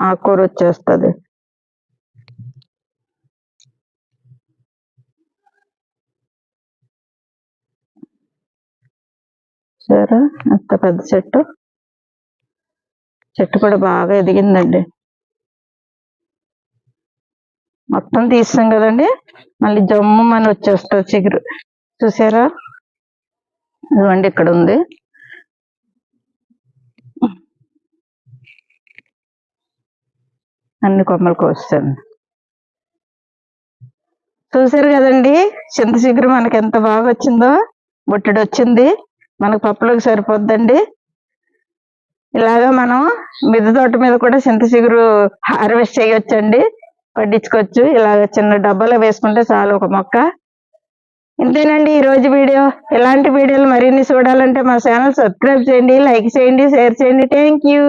ఆకూర వచ్చేస్తుంది. సరే అంత పెద్ద చెట్టు? చెట్టు కూడా బాగా ఎదిగిందండి. మొత్తం తీస్తాం కదండి. మళ్ళీ జమ్ము అని వచ్చేస్తుంది చిగురు. చూసారా? ఇదిగోండి ఇక్కడ ఉంది అన్ని కొమ్మలు కోస్తాను. చూసారు కదండి? చింత చిగురు మనకి ఎంత బాగా వచ్చిందో? బొట్టెడు వచ్చింది మనకు పప్పులోకి సరిపోద్దండి. ఇలాగా మనం మిద్దె తోట మీద కూడా చింత చిగురు హార్వెస్ట్ చేయొచ్చండి. పట్టించుకోవచ్చు. ఇలాగ చిన్న డబ్బాలో వేసుకుంటే చాలు ఒక మొక్క. ఇంతేనండి ఈ రోజు వీడియో. ఇలాంటి వీడియోలు మరిన్ని చూడాలంటే మా ఛానల్ సబ్స్క్రైబ్ చేయండి లైక్ చేయండి షేర్ చేయండి. Thank you